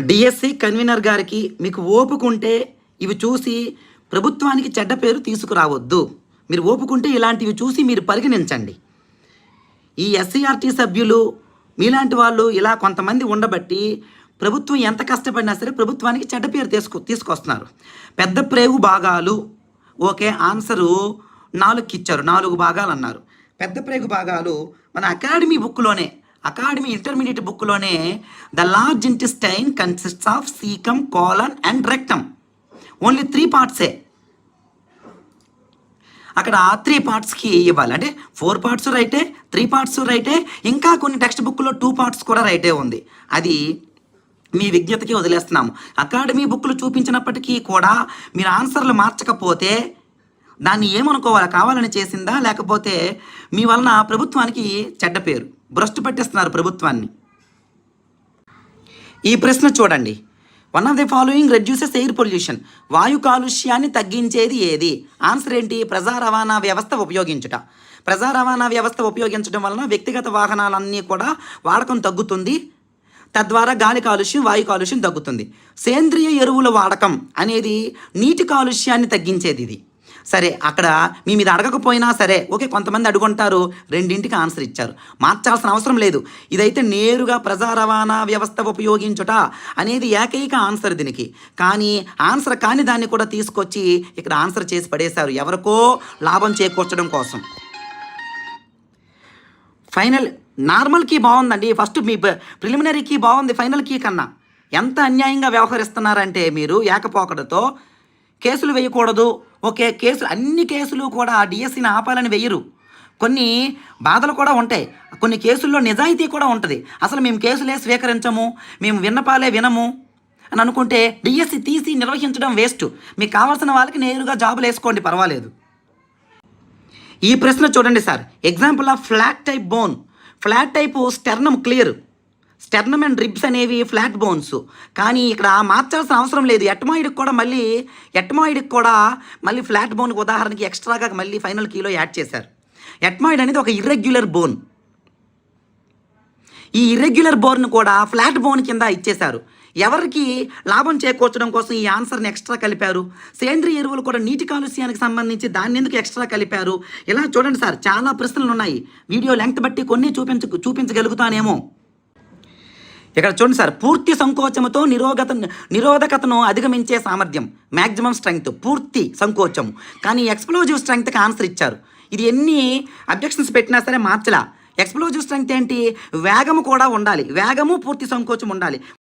DSC convener గారికి మీకు ఓపుకుంటే ఇవి చూసి ప్రభుత్వానికి చెడ్డ పేరు తీసుకురావద్దు. మీరు ఓపుకుంటే ఇలాంటివి చూసి మీరు పరిగణించండి. ఈ ఎస్సీఆర్టీ సభ్యులు మీలాంటి వాళ్ళు ఇలా కొంతమంది ఉండబట్టి ప్రభుత్వం ఎంత కష్టపడినా సరే ప్రభుత్వానికి చెడ్డ పేరు తీసుకు తీసుకొస్తున్నారు. పెద్ద ప్రేగు భాగాలు ఓకే ఆన్సరు నాలుగుకి ఇచ్చారు నాలుగు భాగాలు అన్నారు పెద్ద ప్రేగు భాగాలు మన అకాడమీ బుక్లోనే academy intermediate బుక్లోనే the large intestine consists of caecum colon and rectum only three పార్ట్సే. అక్కడ ఆ త్రీ పార్ట్స్కి ఇవ్వాలి. అంటే ఫోర్ పార్ట్స్ రైటే త్రీ పార్ట్స్ రైటే ఇంకా కొన్ని టెక్స్ట్ బుక్లో టూ పార్ట్స్ కూడా రైటే ఉంది. అది మీ విజ్ఞతకి వదిలేస్తున్నాము. అకాడమీ బుక్లు చూపించినప్పటికీ కూడా మీరు ఆన్సర్లు మార్చకపోతే దాన్ని ఏమనుకోవాలి? కావాలని చేసిందా? లేకపోతే మీ వలన ప్రభుత్వానికి చెడ్డ పేరు భ్రష్టు పట్టిస్తున్నారు ప్రభుత్వాన్ని? ఈ ప్రశ్న చూడండి. One of the following reduces air pollution వాయు కాలుష్యాన్ని తగ్గించేది ఏది? ఆన్సర్ ఏంటి? ప్రజా రవాణా వ్యవస్థ ఉపయోగించుట. ప్రజా రవాణా వ్యవస్థ ఉపయోగించడం వలన వ్యక్తిగత వాహనాలన్నీ కూడా వాడకం తగ్గుతుంది. తద్వారా గాలి కాలుష్యం వాయు కాలుష్యం తగ్గుతుంది. సేంద్రియ ఎరువుల వాడకం అనేది నీటి కాలుష్యాన్ని తగ్గించేది ఇది. సరే అక్కడ మీ మీద అడగకపోయినా సరే ఓకే కొంతమంది అడుగుంటారు. రెండింటికి ఆన్సర్ ఇచ్చారు. మార్చాల్సిన అవసరం లేదు. ఇదైతే నేరుగా ప్రజా రవాణా వ్యవస్థ ఉపయోగించుట అనేది ఏకైక ఆన్సర్ దీనికి. కానీ ఆన్సర్ కాని దాన్ని కూడా తీసుకొచ్చి ఇక్కడ ఆన్సర్ చేసి పడేశారు. ఎవరికో లాభం చేకూర్చడం కోసం. ఫైనల్ నార్మల్ కీ బాగుందండి ఫస్ట్ మీ ప్రిలిమినరీ కీ బాగుంది ఫైనల్ కీ కన్నా. ఎంత అన్యాయంగా వ్యవహరిస్తున్నారంటే మీరు ఏకపోకడతో కేసులు వేయకూడదు. ఓకే కేసులు అన్ని కేసులు కూడా డిఎస్సిని ఆపాలని వేయరు కొన్ని బాధలు కూడా ఉంటాయి. కొన్ని కేసుల్లో నిజాయితీ కూడా ఉంటుంది. అసలు మేము కేసులే స్వీకరించము మేము విన్నపాలే వినము అని అనుకుంటే డిఎస్సి తీసి నిర్వహించడం వేస్ట్. మీకు కావాల్సిన వాళ్ళకి నేరుగా జాబులు వేసుకోండి పర్వాలేదు. ఈ ప్రశ్న చూడండి sir. Example of flat type bone flat type sternum clear sternum and ribs అనేవి ఫ్లాట్ బోన్స్. కానీ ఇక్కడ మార్చాల్సిన అవసరం లేదు. ఎట్మాయిడ్కి కూడా మళ్ళీ ఎట్మాయిడ్కి కూడా మళ్ళీ ఫ్లాట్ బోన్కి ఉదాహరణకి ఎక్స్ట్రాగా మళ్ళీ ఫైనల్ కీలో యాడ్ చేశారు. ఎట్మాయిడ్ అనేది ఒక ఇర్రెగ్యులర్ బోన్. ఈ ఇర్రెగ్యులర్ బోర్ను కూడా ఫ్లాట్ బోన్ కింద ఇచ్చేశారు. ఎవరికి లాభం చేకూర్చడం కోసం ఈ ఆన్సర్ని ఎక్స్ట్రా కలిపారు? సేంద్రియ ఎరువులు కూడా నీటి కాలుష్యానికి సంబంధించి దాన్ని ఎందుకు ఎక్స్ట్రా కలిపారు? ఇలా చూడండి సార్ చాలా ప్రశ్నలు ఉన్నాయి వీడియో లెంగ్త్ బట్టి కొన్ని చూపించ చూపించగలుగుతానేమో. ఇక్కడ చూడండి సార్ పూర్తి సంకోచముతో నిరోగత నిరోధకతను అధిగమించే సామర్థ్యం మ్యాక్సిమం స్ట్రెంగ్త్ పూర్తి సంకోచం కానీ ఎక్స్ప్లోజివ్ స్ట్రెంగ్త్కి ఆన్సర్ ఇచ్చారు. ఇది ఎన్ని అబ్జెక్షన్స్ పెట్టినా సరే మార్చలా. ఎక్స్ప్లోజివ్ స్ట్రెంగ్త్ ఏంటి? వేగము కూడా ఉండాలి. వేగము పూర్తి సంకోచం ఉండాలి.